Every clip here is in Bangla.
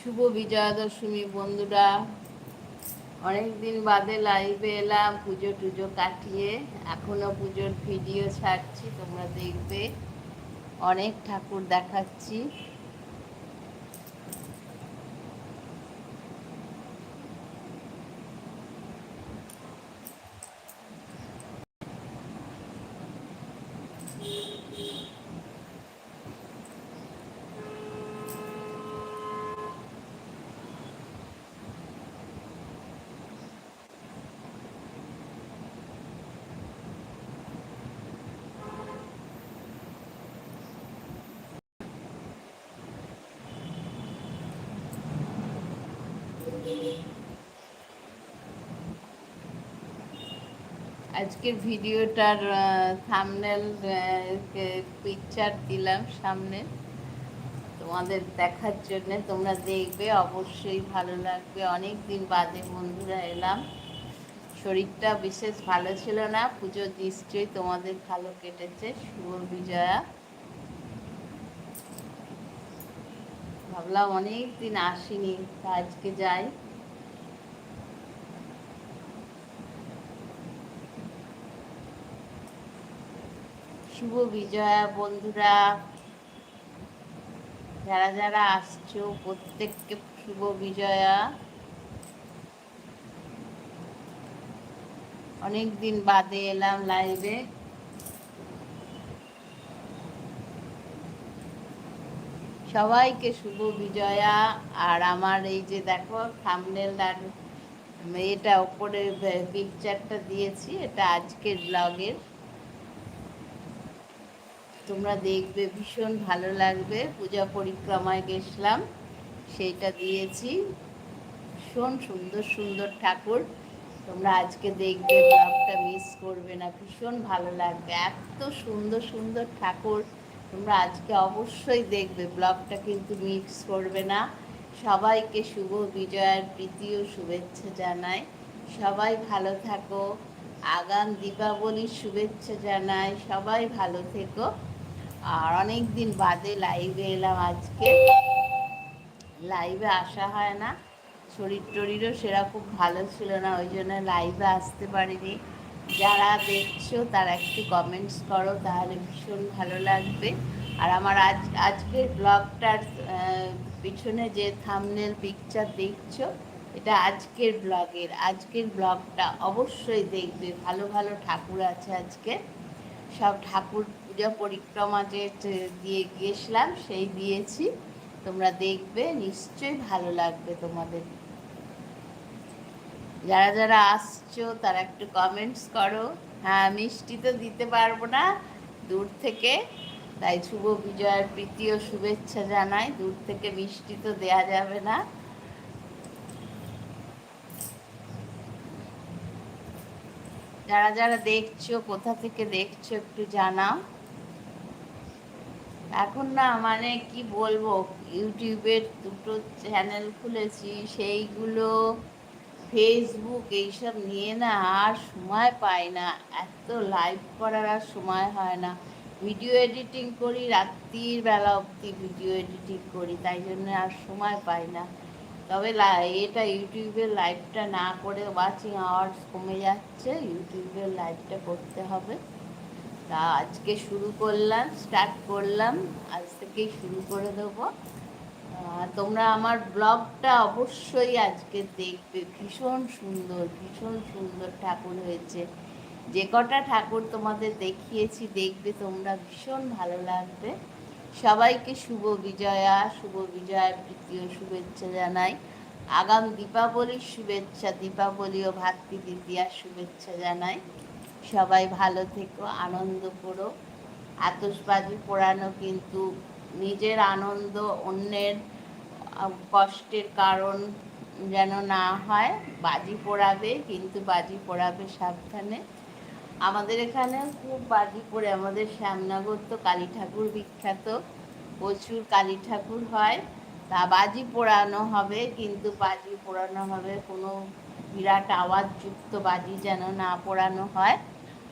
শুভ বিজয়া দশমী বন্ধুরা। অনেকদিন বাদে লাইভে এলাম, পুজো টুজো কাটিয়ে। এখনও পুজোর ভিডিও ছাড়ছি, তোমরা দেখবে। অনেক ঠাকুর দেখাচ্ছি। আজকের ভিডিওটার থামনেল পিকচার দিলাম সামনে। তোমাদের দেখার জন্য তোমরা দেখবে, অবশ্যই ভালো লাগবে। অনেক দিন বাদে বন্ধুরা এলাম। শরীরটা বিশেষ ভালো ছিল না। পুজো নিশ্চয়ই তোমাদের ভালো কেটেছে। শুভ বিজয়া। ভাবলাম অনেক দিন আসিনি আজকে যাই। শুভ বিজয়া বন্ধুরা। যারা যারা আসছো, প্রত্যেককে শুভ বিজয়া। অনেক দিন বাদে এলাম লাইভে সবাইকে শুভ বিজয়া। আর আমার এই যে দেখো থামনেল আর এটা ওপরে পিকচারটা দিয়েছি, এটা আজকের ব্লগের তোমরা দেখবে, ভীষণ ভালো লাগবে। পূজা পরিক্রমায় গেছিলাম, সেইটা দিয়েছি। ভীষণ সুন্দর সুন্দর ঠাকুর। তোমরা আজকে দেখবে ব্লগটা মিস করবে না। ভীষণ ভালো লাগবে। এত সুন্দর সুন্দর ঠাকুর তোমরা আজকে অবশ্যই দেখবে। ব্লগটা কিন্তু মিক্স করবে না। সবাইকে শুভ বিজয়ার প্রীতি ও শুভেচ্ছা জানাই সবাই ভালো থাকো। আগাম দীপাবলির শুভেচ্ছা জানাই সবাই ভালো থেকো। আর অনেক দিন বাদে লাইভে এলাম আজকে। লাইভে আসা হয় না। শরীর টরিরও সেরকম ভালো ছিল না, ওই জন্য লাইভে আসতে পারিনি। যারা দেখছ, তারা একটু কমেন্টস করো, তাহলে ভীষণ ভালো লাগবে। আর আমার আজ, আজকের ব্লগটার পিছনে যে থামনেল পিকচার দেখছ, এটা আজকের ব্লগের আজকের ব্লগটা অবশ্যই দেখবে। ভালো ভালো ঠাকুর আছে আজকে। সব ঠাকুর পূজা পরিক্রমা যে দিয়ে গিয়েছিলাম, সেই দিয়েছি। তোমরা দেখবে, নিশ্চয়ই ভালো লাগবে তোমাদের। যারা যারা আসছো, তারা একটু কমেন্টস করো। হ্যাঁ মিষ্টি তো দিতে পারব না, দূর থেকে। তাই শুভ বিজয়ের প্রীতি ও শুভেচ্ছা জানাই। দূর থেকে মিষ্টি তো দেয়া যাবে না। যারা যারা দেখছ, কোথা থেকে দেখছ, একটু জানাও। এখন না মানে কি বলব, ইউটিউবের দুটো চ্যানেল খুলেছি, সেইগুলো ফেসবুক এইসব নিয়ে না আর সময় পাই না। এত লাইভ করার আর সময় হয় না। ভিডিও এডিটিং করি রাত্রির বেলা অবধি ভিডিও এডিটিং করি, তাই জন্য আর সময় পাই না। তবে এটা ইউটিউবের লাইভটা না করে ওয়াচিং আওয়ার্স কমে যাচ্ছে, ইউটিউবের লাইভটা করতে হবে। তা আজকে শুরু করলাম স্টার্ট করলাম, আজ থেকেই শুরু করে দেবো। তোমরা আমার ব্লগটা অবশ্যই আজকে দেখবে। ভীষণ সুন্দর ভীষণ সুন্দর ঠাকুর হয়েছে। যে কটা ঠাকুর তোমাদের দেখিয়েছি, দেখবে তোমরা ভীষণ ভালো লাগবে। সবাইকে শুভ বিজয়া, শুভ বিজয়ার তৃতীয় শুভেচ্ছা জানাই। আগাম দীপাবলির শুভেচ্ছা, দীপাবলি ও ভাতৃ দ্বিতীয়ার শুভেচ্ছা জানাই। সবাই ভালো থেকো, আনন্দ করো। আতসবাজি পোড়ানো কিন্তু নিজের আনন্দ অন্যের কষ্টের কারণ যেন না হয়। বাজি পোড়াবে, কিন্তু বাজি পোড়াবে সাবধানে। আমাদের এখানে খুব বাজি পড়ে আমাদের শ্যামনগর তো কালী ঠাকুর বিখ্যাত। প্রচুর কালী ঠাকুর হয়। তা বাজি পোড়ানো হবে, কিন্তু বাজি পোড়ানো হবে কোনো বিরাট আওয়াজযুক্ত বাজি যেন না পোড়ানো হয়।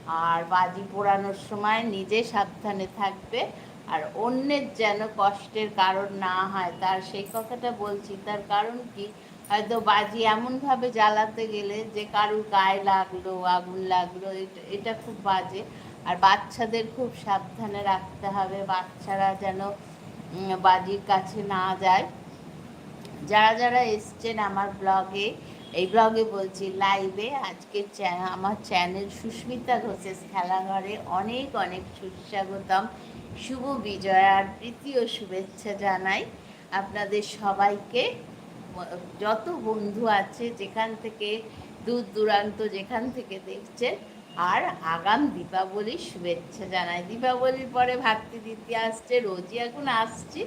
আর বাজি পোড়ানোর সময় নিজে সাবধানে থাকবে। আর অন্যের যেন কষ্টের কারণ না হয়, তার সেই কথাটা বলছি। তার কারণ কি? হয়তো বাজি এমনভাবে জ্বালাতে গেলে যে কারুর গায়ে লাগল, আগুন লাগল, এটা খুব বাজে। আর বাচ্চাদের খুব সাবধানে রাখতে হবে। বাচ্চারা যেন বাজির কাছে না যায়। যারা যারা এসছেন আমার ব্লগে এই ব্লগে বলছি লাইভে আজকে আমার চ্যানেল সুস্মিতা ঘোষেস খেলাঘরে অনেক অনেক সুস্বাগতম। শুভ বিজয়ার ও শুভেচ্ছা জানাই আপনাদের সবাইকে। যত বন্ধু আছে যেখান থেকে দূর দূরান্ত যেখান থেকে দেখছেন, আর আগাম দীপাবলির শুভেচ্ছা জানাই। দীপাবলির পরে ভাতৃ দ্বিতীয়া আসছে, রোজই এখন আসছে।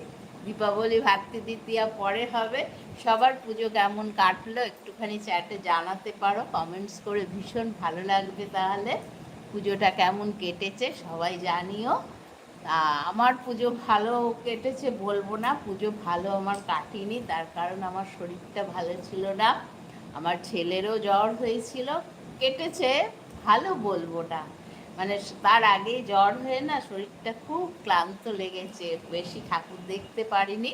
দীপাবলি ভাতৃ দ্বিতীয়া পরে হবে। সবার পুজো কেমন কাটলো একটুখানি চ্যাটে জানাতে পারো কমেন্টস করে ভীষণ ভালো লাগবে তাহলে। পুজোটা কেমন কেটেছে সবাই জানিও। আমার পুজো ভালো কেটেছে বলব না, পুজো ভালো আমার কাটিনি, তার কারণ আমার শরীরটা ভালো ছিল না। আমার ছেলেরও জ্বর হয়েছিল, কেটেছে ভালো বলব না। মানে তার আগে জ্বর হয়ে না শরীরটা খুব ক্লান্ত লেগেছে, বেশি ঠাকুর দেখতে পারিনি।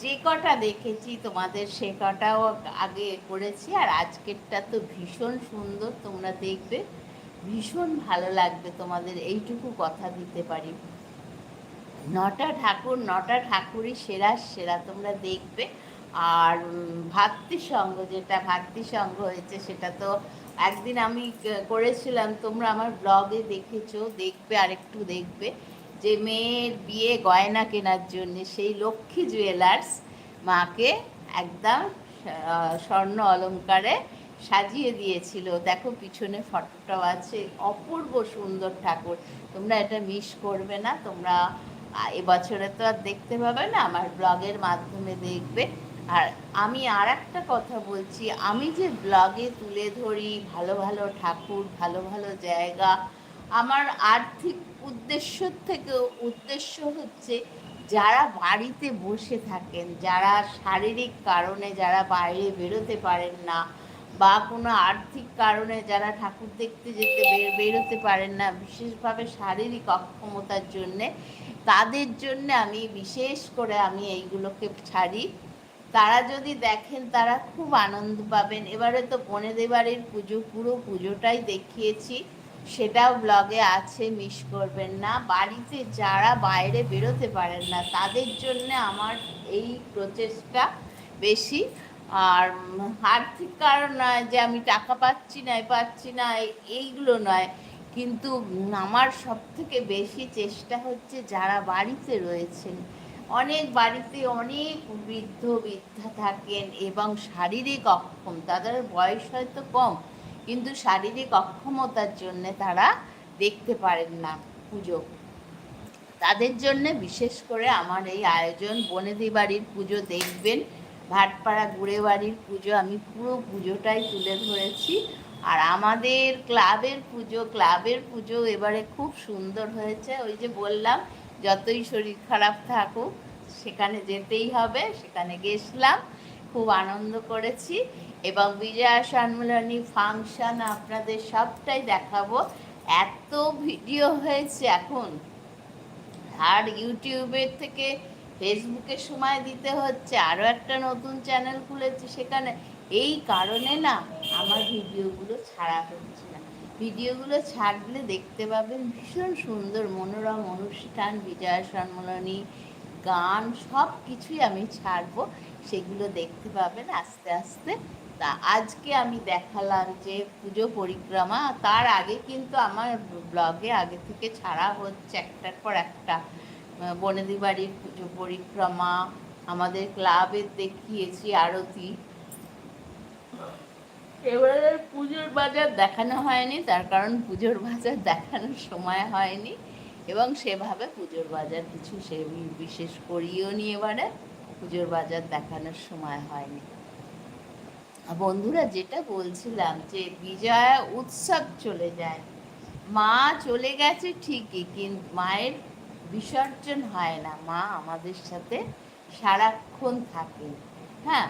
যে কটা দেখেছি তোমাদের সে কটাও আগে করেছি, আর আজকেরটা তো ভীষণ সুন্দর, তোমরা দেখবে। ভীষণ ভালো লাগবে তোমাদের এইটুকু কথা দিতে পারি। নটা ঠাকুর, নটা ঠাকুরই সেরা সেরা তোমরা দেখবে। আর ভাতৃসঙ্গ যেটা ভাতৃসঙ্গ হয়েছে সেটা তো একদিন আমি করেছিলাম, তোমরা আমার ব্লগে দেখেছ, দেখবে, আরেকটু দেখবে, যে মেয়ের বিয়ে গয়না কেনার জন্য সেই লক্ষ্মী জুয়েলার্স মাকে একদম স্বর্ণ অলংকারে সাজিয়ে দিয়েছিল। দেখো, পিছনে ফটোটাও আছে, অপূর্ব সুন্দর ঠাকুর। তোমরা এটা মিস করবে না, তোমরা এবছরে তো আর দেখতে পাবে না, আমার ব্লগের মাধ্যমে দেখবে। আর আমি আর একটা কথা বলছি, আমি যে ব্লগে তুলে ধরি ভালো ভালো ঠাকুর, ভালো ভালো জায়গা, আমার আর্থিক উদ্দেশ্য থেকে উদ্দেশ্য হচ্ছে যারা বাড়িতে বসে থাকেন, যারা শারীরিক কারণে যারা বাইরে বেরোতে পারেন না বা কোনো আর্থিক কারণে যারা ঠাকুর দেখতে যেতে বেরোতে পারেন না, বিশেষভাবে শারীরিক অক্ষমতার জন্যে, তাদের জন্য আমি বিশেষ করে আমি এইগুলোকে ছাড়ি। তারা যদি দেখেন, তারা খুব আনন্দ পাবেন। এবারে তো বনেদের বাড়ির পুজো, পুরো পুজোটাই দেখিয়েছি। সেটাও ব্লগে আছে মিস করবেন না। বাড়িতে যারা বাইরে বেরোতে পারেন না, তাদের জন্য আমার এই প্রচেষ্টা বেশি। আর আর্থিক কারণ নয় যে আমি টাকা পাচ্ছি না পাচ্ছি না এইগুলো নয়। কিন্তু আমার সব থেকে বেশি চেষ্টা হচ্ছে যারা বাড়িতে রয়েছেন অনেক বাড়িতে অনেক বৃদ্ধ বৃদ্ধা থাকেন এবং শারীরিক অক্ষম, তাদের বয়স হয়তো কম, কিন্তু শারীরিক অক্ষমতার জন্য তারা দেখতে পারেন না পুজো। তাদের জন্য বিশেষ করে আমার এই আয়োজন, বনেদি বাড়ির পুজো দেখবেন, ভাটপাড়া গুড়ে বাড়ির পুজো, আমি পুরো পুজোটাই তুলে ধরেছি। আর আমাদের ক্লাবের পুজো ক্লাবের পুজো এবারে খুব সুন্দর হয়েছে, ওই যে বললাম যতই শরীর খারাপ থাকুক, সেখানে যেতেই হবে, সেখানে গেছিলাম, খুব আনন্দ করেছি এবং বিজয়া সম্মেলনী ফাংশন আপনাদের সবটাই দেখাবো। এত ভিডিও হয়েছে এখন। আর ইউটিউবের থেকে ফেসবুকে সময় দিতে হচ্ছে আরও একটা নতুন চ্যানেল খুলেছি সেখানে। এই কারণে না, আমার ভিডিওগুলো ছাড়া হচ্ছে। ভিডিওগুলো ছাড়লে দেখতে পাবেন ভীষণ সুন্দর মনোরম অনুষ্ঠান, বিজয়া সম্মেলনী, গান, সব কিছুই আমি ছাড়বো। সেগুলো দেখতে পাবেন আস্তে আস্তে। তা আজকে আমি দেখালাম যে পুজো পরিক্রমা, তার আগে কিন্তু আমার ব্লগে আগে থেকে ছাড়া হচ্ছে একটার পর একটা। বনেদি বাড়ির পুজো পরিক্রমা, আমাদের ক্লাবের দেখিয়েছি আরতি। এবারে পুজোর বাজার দেখানো হয়নি, তার কারণ পুজোর বাজার দেখানোর সময় হয়নি এবং সেভাবে পুজোর বাজার কিছু সে বিশেষ করিও নি এবারে, পুজোর বাজার দেখানোর সময় হয়নি। বন্ধুরা, যেটা বলছিলাম যে বিজয়া উৎসব চলে যায়। মা চলে গেছে ঠিকই কিন্তু মায়ের বিসর্জন হয় না, মা আমাদের সাথে সারাক্ষণ থাকে। হ্যাঁ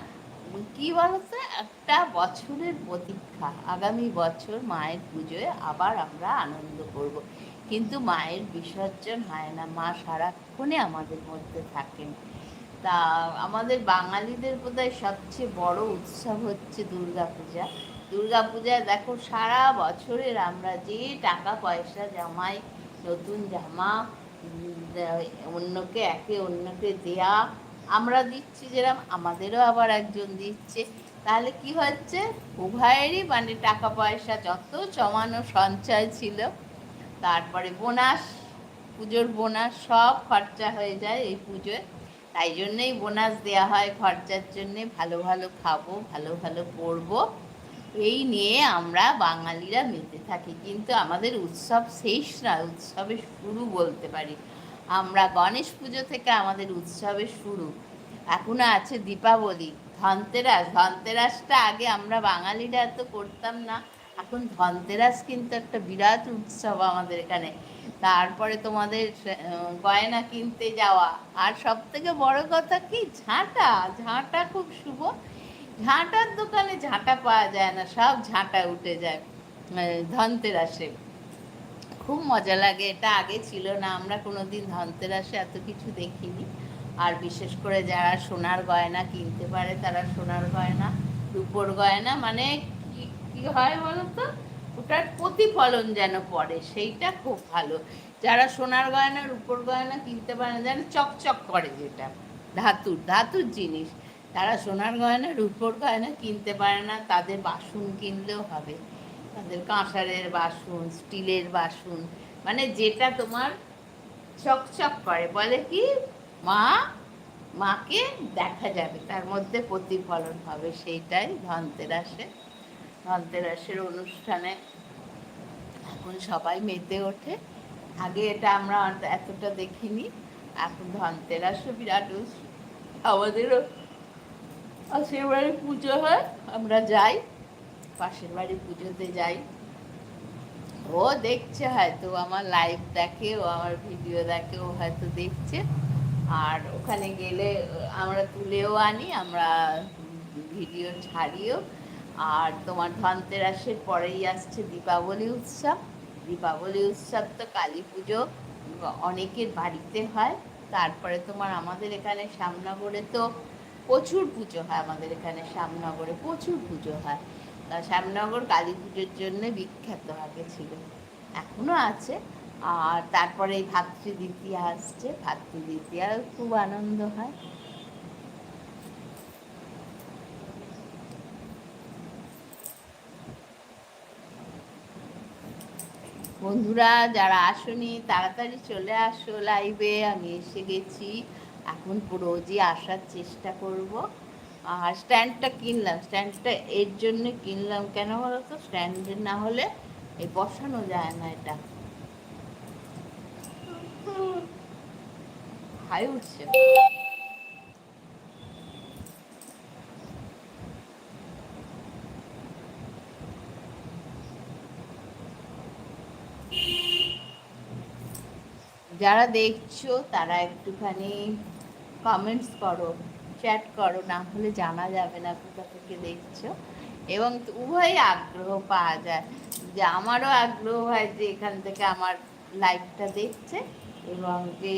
কি বলতো, একটা বছরের প্রতীক্ষা। আগামী বছর মায়ের পুজোয় আবার আমরা আনন্দ করব। কিন্তু মায়ের বিসর্জন হয় না। মা সারাক্ষণে আমাদের মধ্যে থাকেন। তা আমাদের বাঙালিদের বোধহয় সবচেয়ে বড় উৎসব হচ্ছে দুর্গা পূজা দুর্গা পূজায় দেখো, সারা বছরের আমরা যে টাকা পয়সা জমাই, নতুন জামা অন্যকে একে অন্যকে দেয়া আমরা দিচ্ছি যেরকম আমাদেরও আবার একজন দিচ্ছে। তাহলে কি হচ্ছে? উভয়েরই মানে টাকা পয়সা যত জমানো সঞ্চয় ছিল, তারপরে বোনাস, পুজোর বোনাস সব খরচা হয়ে যায় এই পুজোয়। তাই জন্যেই বোনাস দেওয়া হয়, খরচার জন্যে ভালো ভালো খাব, ভালো ভালো পরবো। এই নিয়ে আমরা বাঙালিরা মেতে থাকি। কিন্তু আমাদের উৎসব শেষ না উৎসবের শুরু বলতে পারি। আমরা গণেশ পুজো থেকে আমাদের উৎসবের শুরু। এখনও আছে দীপাবলি। ধনতেরাস। ধনতেরাসটা আগে আমরা বাঙালিরা এত করতাম না। এখন ধনতেরাস কিন্তু একটা বিরাট উৎসব আমাদের এখানে। তারপরে তোমাদের গয়না কিনতে যাওয়া। আর সব থেকে বড় কথা কি? ঝাঁটা। ঝাঁটা খুব শুভ। ঝাঁটার দোকানে ঝাঁটা পাওয়া যায় না। সব ঝাঁটা উঠে যায় ধনতেরাসে। খুব মজা লাগে, এটা আগে ছিল না, আমরা কোনো দিন ধনতেরাসে এত কিছু দেখিনি। আর বিশেষ করে যারা সোনার গয়না কিনতে পারে, তারা সোনার গয়না, রূপোর গয়না মানে কি হয় বলো তো ওটার প্রতিফলন যেন পড়ে, সেইটা খুব ভালো। যারা সোনার গয়না, রূপোর গয়না কিনতে পারে যেন চকচক করে যেটা, ধাতুর ধাতুর জিনিস। তারা সোনার গয়না, রূপোর গয়না কিনতে পারে না, তাদের বাসন কিনলেও হবে। তাদের কাঁসারের বাসন, স্টিলের বাসন মানে যেটা তোমার চকচক করে। বলে কি? মা, মাকে দেখা যাবে, তার মধ্যে প্রতিফলন হবে, সেইটাই ধনতেরাসে। ধনতেরাসের অনুষ্ঠানে এখন সবাই মেতে ওঠে। আগে এটা আমরা এতটা দেখিনি। এখন ধনতেরাসও বিরাট আমাদেরও বাড়ি পুজো হয়, আমরা যাই। পাশের বাড়ি পুজোতে যাই। ও দেখছে হয়তো আমার লাইভ দেখে, ও আমার ভিডিও দেখে, ও হয়তো দেখছে। আর ওখানে গেলে, আমরা তুলেও আনি, আমরা ভিডিও ছাড়িও। আর তোমার ধনতেরাসের পরেই আসছে দীপাবলি উৎসব। দীপাবলি উৎসব তো কালী পুজো অনেকের বাড়িতে হয়। তারপরে তোমার আমাদের এখানে শ্যামনগরে তো প্রচুর পুজো হয়, আমাদের এখানে শ্যামনগরে প্রচুর পুজো হয়। শ্যামনগর কালী পুজোর জন্য বিখ্যাত আগে ছিল। এখনও আছে। আর তারপরে এই ভাতৃদ্বিতীয়া আসছে। ভাতৃ ভাতৃদ্বিতীয়াও খুব আনন্দ হয়। বন্ধুরা, যারা আসনি, তাড়াতাড়ি চলে আসো লাইভে আমি এসে গেছি। এখন পুরো রোজই আসার চেষ্টা করব। আর স্ট্যান্ডটা কিনলাম, স্ট্যান্ডটা এর জন্য কিনলাম কেন বলো তো স্ট্যান্ডের না হলে এই বসানো যায় না এটা। হাই উঠছে। যারা দেখছ, তারা একটুখানি কমেন্টস করো। চ্যাট করো, না হলে জানা যাবে না কোথা থেকে দেখছ। এবং উভয়ই আগ্রহ পাওয়া যায় যে আমারও আগ্রহ হয় যে এখান থেকে আমার লাইভটা দেখছে এবং যে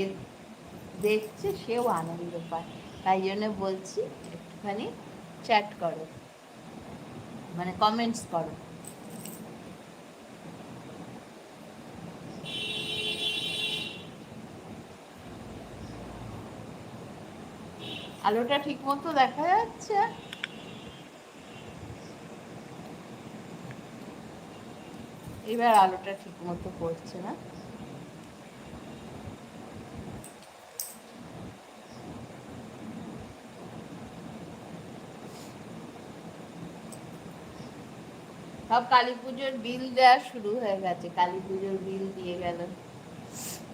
দেখছে সেও আনন্দ পায়। তাই জন্য বলছি, একটুখানি চ্যাট করো। মানে কমেন্টস করো। আলোটা ঠিক মতো দেখা যাচ্ছে। এবার আলোটা ঠিক মতো পড়ছে না। সব কালী পুজোর বিল দেওয়া শুরু হয়ে গেছে। কালী পুজোর বিল দিয়ে গেল।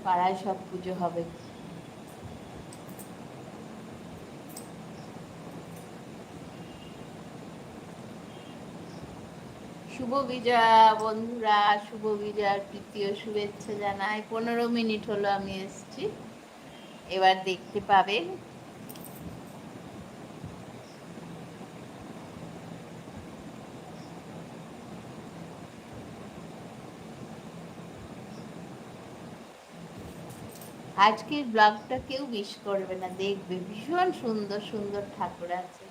পাড়ায় সব পুজো হবে। শুভ বিজয়া বন্ধুরা, শুভ বিজয়ার তৃতীয় শুভেচ্ছা জানাই। পনেরো মিনিট হলো আমি এসছি। এবার দেখতে পাবেন। আজকের ব্লগটা কেউ মিস করবে না, দেখবে। ভীষণ সুন্দর সুন্দর ঠাকুর আছে।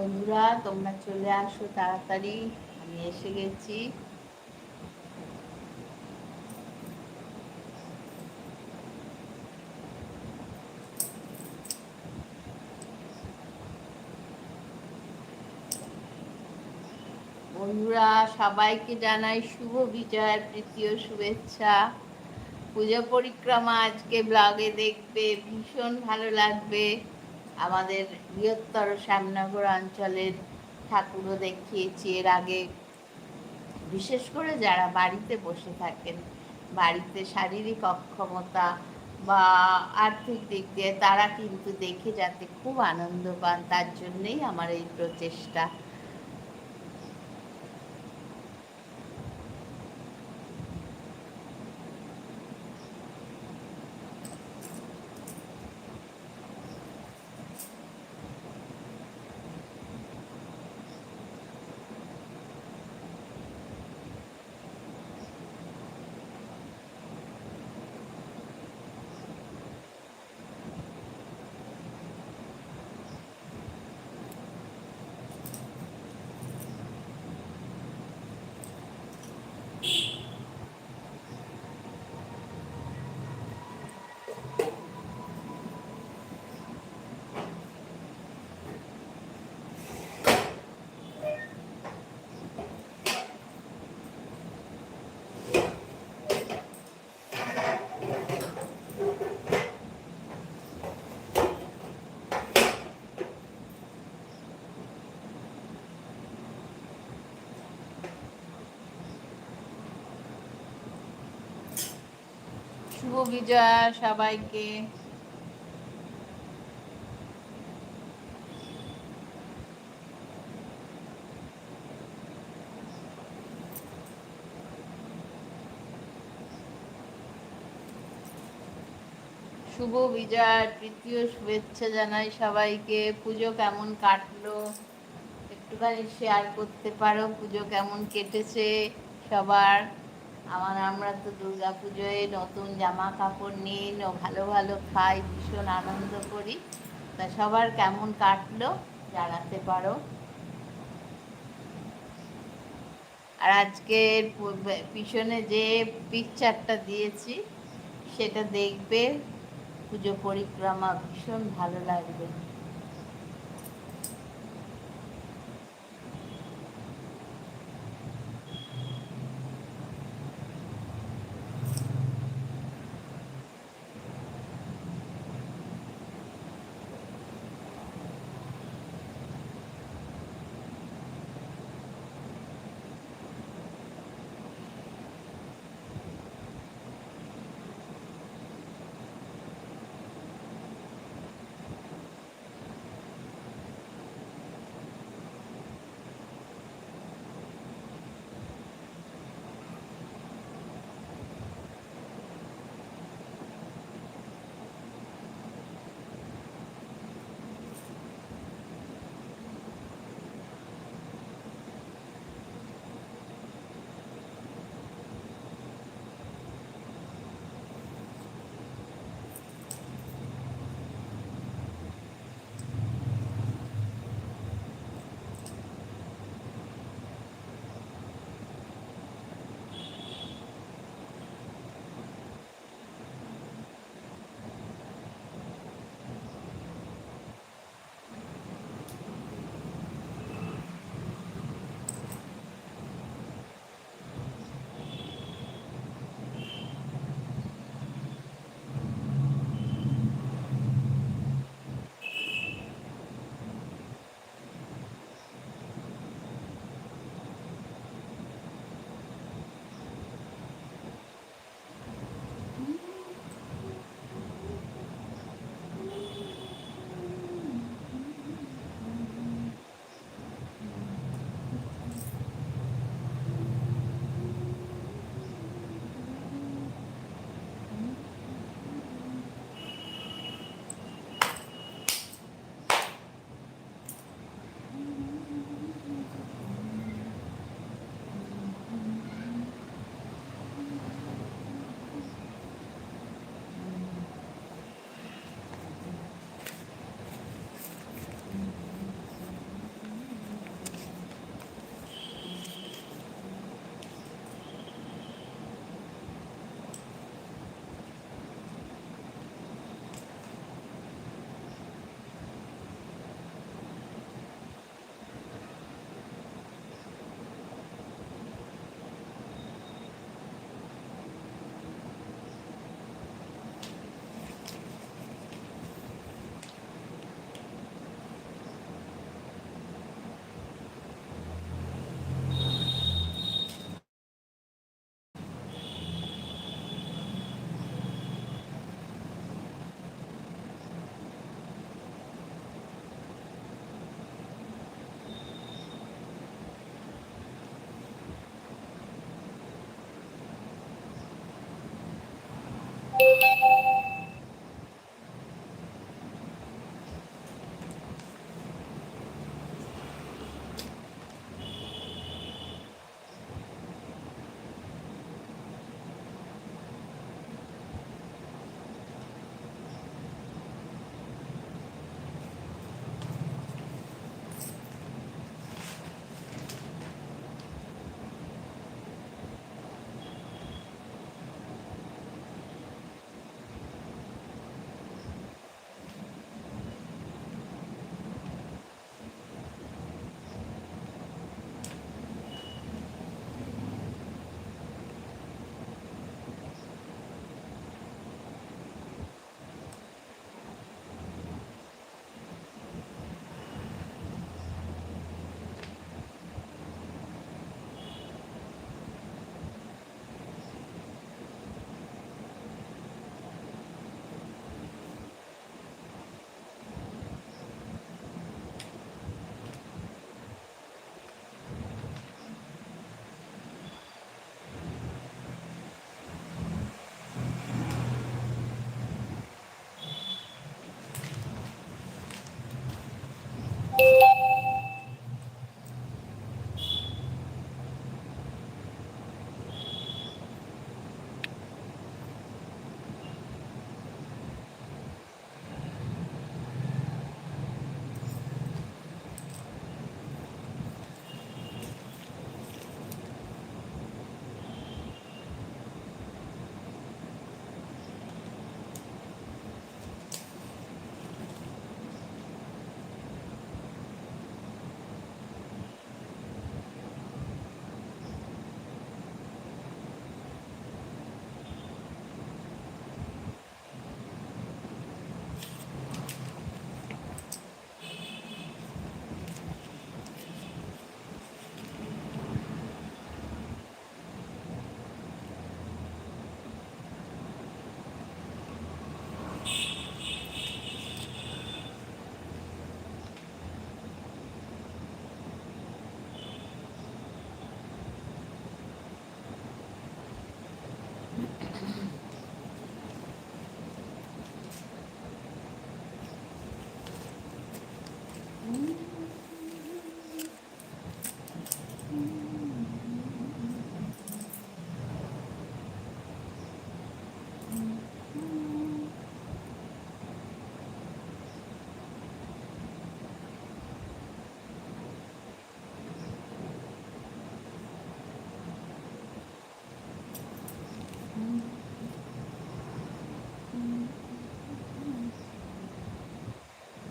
বন্ধুরা, তোমরা চলে আসো তাড়াতাড়ি। আমি এসে গেছি। বন্ধুরা, সবাইকে জানাই শুভ বিজয়ের তৃতীয় শুভেচ্ছা। পুজো পরিক্রমা আজকে ব্লগে দেখবে, ভীষণ ভালো লাগবে। আমাদের বৃহত্তর শ্যামনগর অঞ্চলের ঠাকুরও দেখিয়েছি। এর আগে বিশেষ করে যারা বাড়িতে বসে থাকেন, বাড়িতে শারীরিক অক্ষমতা বা আর্থিক দিক দিয়ে তারা কিন্তু দেখে যাতে খুব আনন্দ পান, তার জন্যেই আমার এই প্রচেষ্টা। শুভ বিজয়া সবাইকে। শুভ বিজয়ার তৃতীয় শুভেচ্ছা জানাই সবাইকে। পুজো কেমন কাটলো? একটুখানি শেয়ার করতে পারো। পুজো কেমন কেটেছে সবার? আমার আমরা তো দুর্গা পুজোয় নতুন জামা কাপড় নিই ভালো ভালো খাই, ভীষণ আনন্দ করি। তা সবার কেমন কাটলো জানাতে পারো। আর আজকের পিছনে যে পিকচারটা দিয়েছি, সেটা দেখবে। পুজো পরিক্রমা ভীষণ ভালো লাগবে।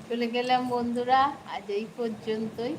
চলে গেলাম বন্ধুরা আজ এই পর্যন্তই।